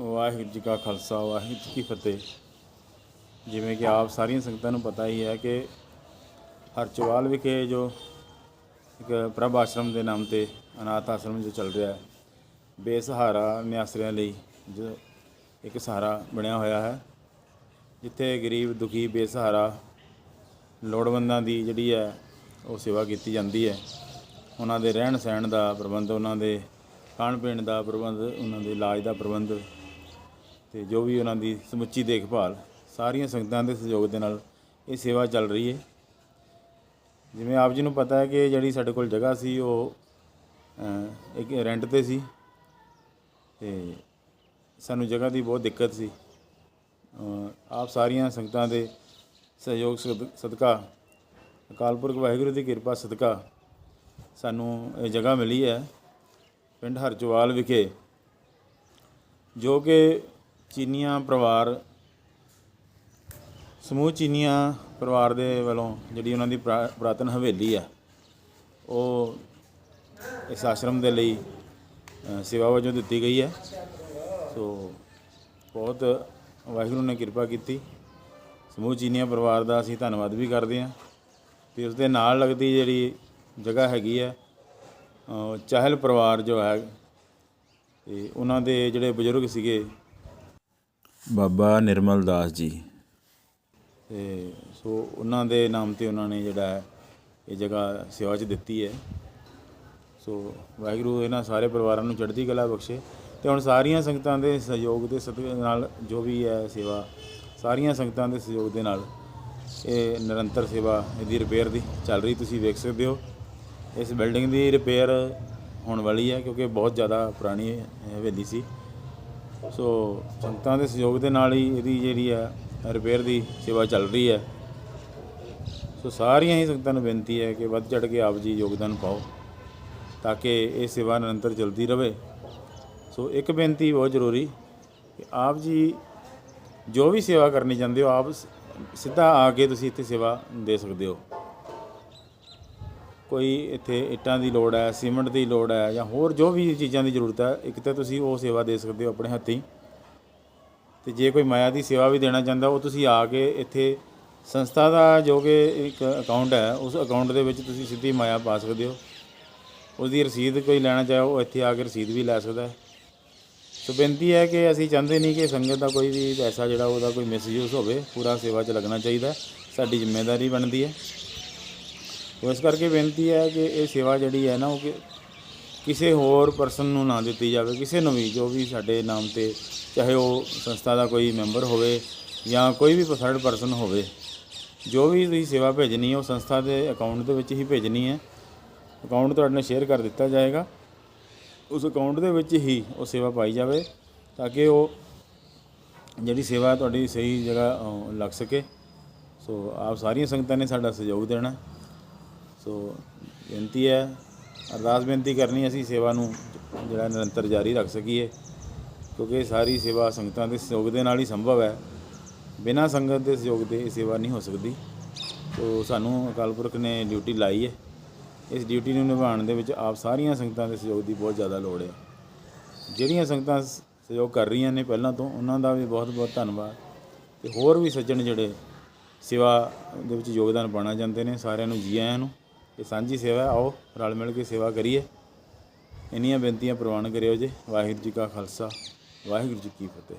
ਵਾਹਿਗੁਰੂ ਜੀ ਕਾ ਖਾਲਸਾ, ਵਾਹਿਗੁਰੂ ਜੀ ਕੀ ਫਤਿਹ। ਜਿਵੇਂ ਕਿ ਆਪ ਸਾਰੀਆਂ ਸੰਗਤਾਂ ਨੂੰ ਪਤਾ ਹੀ ਹੈ ਕਿ ਹਰਚਵਾਲ ਵਿਖੇ ਜੋ ਇੱਕ ਪ੍ਰਭ ਆਸ਼ਰਮ ਦੇ ਨਾਮ ਤੇ ਅਨਾਥ ਆਸ਼ਰਮ ਜੋ ਚੱਲ ਰਿਹਾ ਹੈ, ਬੇਸਹਾਰਾ ਨਿਆਸਰਿਆਂ ਲਈ ਜੋ ਇੱਕ ਸਹਾਰਾ ਬਣਿਆ ਹੋਇਆ ਹੈ, ਜਿੱਥੇ ਗਰੀਬ, ਦੁਖੀ, ਬੇਸਹਾਰਾ ਲੋੜਵੰਦਾਂ ਦੀ ਜਿਹੜੀ ਹੈ ਉਹ ਸੇਵਾ ਕੀਤੀ ਜਾਂਦੀ ਹੈ। ਉਹਨਾਂ ਦੇ ਰਹਿਣ ਸਹਿਣ ਦਾ ਪ੍ਰਬੰਧ, ਉਹਨਾਂ ਦੇ ਖਾਣ ਪੀਣ ਦਾ ਪ੍ਰਬੰਧ, ਉਹਨਾਂ ਦੇ ਇਲਾਜ ਦਾ ਪ੍ਰਬੰਧ ਤੇ ਜੋ ਵੀ ਉਹਨਾਂ ਦੀ ਸਮੁੱਚੀ ਦੇਖਭਾਲ, ਸਾਰੀਆਂ ਸੰਗਤਾਂ ਦੇ ਸਹਿਯੋਗ ਦੇ ਨਾਲ ਇਹ ਸੇਵਾ ਚੱਲ ਰਹੀ ਹੈ। ਜਿਵੇਂ ਆਪ ਜੀ ਨੂੰ ਪਤਾ ਹੈ ਕਿ ਜਿਹੜੀ ਸਾਡੇ ਕੋਲ ਜਗ੍ਹਾ ਸੀ, ਉਹ ਇੱਕ ਰੈਂਟ ਤੇ ਸੀ ਤੇ ਸਾਨੂੰ ਜਗ੍ਹਾ ਦੀ ਬਹੁਤ ਦਿੱਕਤ ਸੀ। ਆਪ ਸਾਰੀਆਂ ਸੰਗਤਾਂ ਦੇ ਸਹਿਯੋਗ ਸਦ- ਸਦਕਾ, ਅਕਾਲ ਪੁਰਖ ਵਾਹਿਗੁਰੂ ਦੀ ਕਿਰਪਾ ਸਦਕਾ ਸਾਨੂੰ ਇਹ ਜਗ੍ਹਾ ਮਿਲੀ ਹੈ ਪਿੰਡ ਹਰਚਵਾਲ ਵਿਖੇ, ਜੋ ਕਿ ਚੀਨੀਆਂ ਪਰਿਵਾਰ, ਸਮੂਹ ਚੀਨੀਆਂ ਪਰਿਵਾਰ ਦੇ ਵੱਲੋਂ ਜਿਹੜੀ ਉਹਨਾਂ ਦੀ ਪੁਰਾ- ਪੁਰਾਤਨ ਹਵੇਲੀ ਆ, ਉਹ ਇਸ ਆਸ਼ਰਮ ਦੇ ਲਈ ਸੇਵਾ ਵਜੋਂ ਦਿੱਤੀ ਗਈ ਹੈ। ਸੋ, ਬਹੁਤ ਵਾਹਿਗੁਰੂ ਨੇ ਕਿਰਪਾ ਕੀਤੀ। ਸਮੂਹ ਚੀਨੀਆਂ ਪਰਿਵਾਰ ਦਾ ਅਸੀਂ ਧੰਨਵਾਦ ਵੀ ਕਰਦੇ ਹਾਂ ਤੇ ਉਸ ਦੇ ਨਾਲ ਲੱਗਦੀ ਜਿਹੜੀ ਜਗ੍ਹਾ ਹੈਗੀ ਹੈ ਚਾਹਲ ਪਰਿਵਾਰ ਜੋ ਹੈ, ਤੇ ਉਹਨਾਂ ਦੇ ਜਿਹੜੇ ਬਜ਼ੁਰਗ ਸੀਗੇ ਬਾਬਾ ਨਿਰਮਲ ਦਾਸ ਜੀ। ਤੇ ਸੋ ਉਹਨਾਂ ਦੇ ਨਾਮ ਤੇ ਉਹਨਾਂ ਨੇ ਜਿਹੜਾ ਇਹ ਜਗ੍ਹਾ ਸੇਵਾ 'ਚ ਦਿੱਤੀ ਹੈ। ਸੋ ਵਾਹਿਗੁਰੂ ਇਹਨਾਂ ਸਾਰੇ ਪਰਿਵਾਰਾਂ ਨੂੰ ਚੜ੍ਹਦੀ ਕਲਾ ਬਖਸ਼ੇ ਤੇ ਹੁਣ ਸਾਰੀਆਂ ਸੰਗਤਾਂ ਦੇ ਸਹਿਯੋਗ ਦੇ ਸਦਕੇ ਨਾਲ ਜੋ ਵੀ ਹੈ ਸੇਵਾ, ਸਾਰੀਆਂ ਸੰਗਤਾਂ ਦੇ ਸਹਿਯੋਗ ਦੇ ਨਾਲ ਇਹ ਨਿਰੰਤਰ ਸੇਵਾ ਇਹਦੀ ਰਿਪੇਅਰ ਦੀ ਚੱਲ ਰਹੀ ਤੁਸੀਂ ਵੇਖ ਸਕਦੇ ਹੋ। ਇਸ ਬਿਲਡਿੰਗ ਦੀ ਰਿਪੇਅਰ ਹੋਣ ਵਾਲੀ ਹੈ ਕਿਉਂਕਿ ਬਹੁਤ ਜ਼ਿਆਦਾ ਪੁਰਾਣੀ ਹਵੇਲੀ ਸੀ। ਸੋ ਸੰਗਤਾਂ ਦੇ ਸਹਿਯੋਗ ਦੇ ਨਾਲ ਹੀ ਇਹਦੀ ਜਿਹੜੀ ਹੈ ਰਿਪੇਅਰ ਦੀ ਸੇਵਾ ਚੱਲ ਰਹੀ ਹੈ। ਸੋ ਸਾਰੀਆਂ ਹੀ ਸੰਗਤਾਂ ਨੂੰ ਬੇਨਤੀ ਹੈ ਕਿ ਵੱਧ ਚੜ ਕੇ ਆਪ ਜੀ ਯੋਗਦਾਨ ਪਾਓ ਤਾਂ ਕਿ ਇਹ ਸੇਵਾ ਨਿਰੰਤਰ ਚੱਲਦੀ ਰਹੇ। ਸੋ ਇੱਕ ਬੇਨਤੀ ਬਹੁਤ ਜ਼ਰੂਰੀ ਕਿ ਆਪ ਜੀ ਜੋ ਵੀ ਸੇਵਾ ਕਰਨੀ ਚਾਹੁੰਦੇ ਹੋ, ਆਪ ਸਿੱਧਾ ਆ ਕੇ ਤੁਸੀਂ ਇੱਥੇ ਸੇਵਾ ਦੇ ਸਕਦੇ ਹੋ। ਕੋਈ ਇੱਥੇ ਇੱਟਾਂ ਦੀ ਲੋੜ ਹੈ, ਸੀਮੈਂਟ ਦੀ ਲੋੜ ਹੈ ਜਾਂ ਹੋਰ ਜੋ ਵੀ ਚੀਜ਼ਾਂ ਦੀ ਜ਼ਰੂਰਤ ਹੈ, ਇੱਕ ਤਾਂ ਤੁਸੀਂ ਉਹ ਸੇਵਾ ਦੇ ਸਕਦੇ ਹੋ ਆਪਣੇ ਹੱਥੀਂ। ਤੇ ਜੇ ਕੋਈ ਮਾਇਆ ਦੀ ਸੇਵਾ ਵੀ ਦੇਣਾ ਚਾਹੁੰਦਾ, ਉਹ ਤੁਸੀਂ ਆ ਕੇ ਇੱਥੇ ਸੰਸਥਾ ਦਾ ਜੋ ਕਿ ਇੱਕ ਅਕਾਊਂਟ ਹੈ, ਉਸ ਅਕਾਊਂਟ ਦੇ ਵਿੱਚ ਤੁਸੀਂ ਸਿੱਧੀ ਮਾਇਆ ਪਾ ਸਕਦੇ ਹੋ। ਉਸ ਦੀ ਰਸੀਦ ਕੋਈ ਲੈਣਾ ਚਾਹੇ, ਉਹ ਇੱਥੇ ਆ ਕੇ ਰਸੀਦ ਵੀ ਲੈ ਸਕਦਾ ਹੈ। ਸੋ ਬੇਨਤੀ ਹੈ ਕਿ ਅਸੀਂ ਚਾਹੁੰਦੇ ਨਹੀਂ ਕਿ ਸੰਗਤ ਦਾ ਕੋਈ ਵੀ ਪੈਸਾ ਜਿਹੜਾ ਉਹਦਾ ਕੋਈ ਮਿਸਯੂਜ਼ ਹੋਵੇ, ਪੂਰਾ ਸੇਵਾ 'ਚ ਲੱਗਣਾ ਚਾਹੀਦਾ ਸਾਡੀ ਜ਼ਿੰਮੇਵਾਰੀ ਬਣਦੀ ਹੈ। ਇਸ ਕਰਕੇ ਬੇਨਤੀ ਹੈ ਕਿ ਇਹ ਸੇਵਾ ਜਿਹੜੀ ਹੈ ਨਾ ਉਹ ਕਿ ਕਿਸੇ ਹੋਰ ਪਰਸਨ ਨੂੰ ਨਾ ਦਿੱਤੀ ਜਾਵੇ, ਕਿਸੇ ਨੂੰ ਵੀ, ਜੋ ਵੀ ਸਾਡੇ ਨਾਮ ਤੇ ਚਾਹੇ ਉਹ ਸੰਸਥਾ ਦਾ ਕੋਈ ਮੈਂਬਰ ਹੋਵੇ ਜਾਂ ਕੋਈ ਵੀ ਥਰਡ ਪਰਸਨ ਹੋਵੇ, ਜੋ ਵੀ ਤੁਸੀਂ ਸੇਵਾ ਭੇਜਣੀ ਹੈ ਉਹ ਸੰਸਥਾ ਦੇ ਅਕਾਊਂਟ ਦੇ ਵਿੱਚ ਹੀ ਭੇਜਣੀ ਹੈ। ਅਕਾਊਂਟ ਤੁਹਾਡੇ ਨਾਲ ਸ਼ੇਅਰ ਕਰ ਦਿੱਤਾ ਜਾਏਗਾ। ਉਸ ਅਕਾਊਂਟ ਦੇ ਵਿੱਚ ਹੀ ਉਹ ਸੇਵਾ ਪਾਈ ਜਾਵੇ ਤਾਂ ਕਿ ਉਹ ਜਿਹੜੀ ਸੇਵਾ ਤੁਹਾਡੀ ਸਹੀ ਜਗ੍ਹਾ ਲੱਗ ਸਕੇ। ਸੋ ਆਪ ਸਾਰੀਆਂ ਸੰਗਤਾਂ ਨੇ ਸਾਡਾ ਸਹਿਯੋਗ ਦੇਣਾ। ਸੋ ਬੇਨਤੀ ਹੈ, ਅਰਦਾਸ ਬੇਨਤੀ ਕਰਨੀ ਅਸੀਂ ਸੇਵਾ ਨੂੰ ਜਿਹੜਾ ਨਿਰੰਤਰ ਜਾਰੀ ਰੱਖ ਸਕੀਏ, ਕਿਉਂਕਿ ਇਹ ਸਾਰੀ ਸੇਵਾ ਸੰਗਤਾਂ ਦੇ ਸਹਿਯੋਗ ਦੇ ਨਾਲ ਹੀ ਸੰਭਵ ਹੈ। ਬਿਨਾਂ ਸੰਗਤ ਦੇ ਸਹਿਯੋਗ ਦੇ ਇਹ ਸੇਵਾ ਨਹੀਂ ਹੋ ਸਕਦੀ। ਸੋ ਸਾਨੂੰ ਅਕਾਲ ਪੁਰਖ ਨੇ ਡਿਊਟੀ ਲਾਈ ਹੈ। ਇਸ ਡਿਊਟੀ ਨੂੰ ਨਿਭਾਉਣ ਦੇ ਵਿੱਚ ਆਪ ਸਾਰੀਆਂ ਸੰਗਤਾਂ ਦੇ ਸਹਿਯੋਗ ਦੀ ਬਹੁਤ ਜ਼ਿਆਦਾ ਲੋੜ ਹੈ। ਜਿਹੜੀਆਂ ਸੰਗਤਾਂ ਸਹਿਯੋਗ ਕਰ ਰਹੀਆਂ ਨੇ ਪਹਿਲਾਂ ਤੋਂ, ਉਹਨਾਂ ਦਾ ਵੀ ਬਹੁਤ ਬਹੁਤ ਧੰਨਵਾਦ। ਤੇ ਹੋਰ ਵੀ ਸੱਜਣ ਜਿਹੜੇ ਸੇਵਾ ਦੇ ਵਿੱਚ ਯੋਗਦਾਨ ਪਾਉਣਾ ਜਾਂਦੇ ਨੇ, ਸਾਰਿਆਂ ਨੂੰ ਜੀ ਆਇਆਂ ਨੂੰ। ਇਹ ਸਾਂਝੀ ਸੇਵਾ ਆਓ ਰਲ ਮਿਲ ਕੇ ਸੇਵਾ ਕਰੀਏ। ਇੰਨੀਆਂ ਬੇਨਤੀਆਂ ਪ੍ਰਵਾਨ ਕਰਿਓ ਜੀ। ਵਾਹਿਗੁਰੂ ਜੀ ਕਾ ਖਾਲਸਾ, ਵਾਹਿਗੁਰੂ ਜੀ ਕੀ ਫਤਿਹ।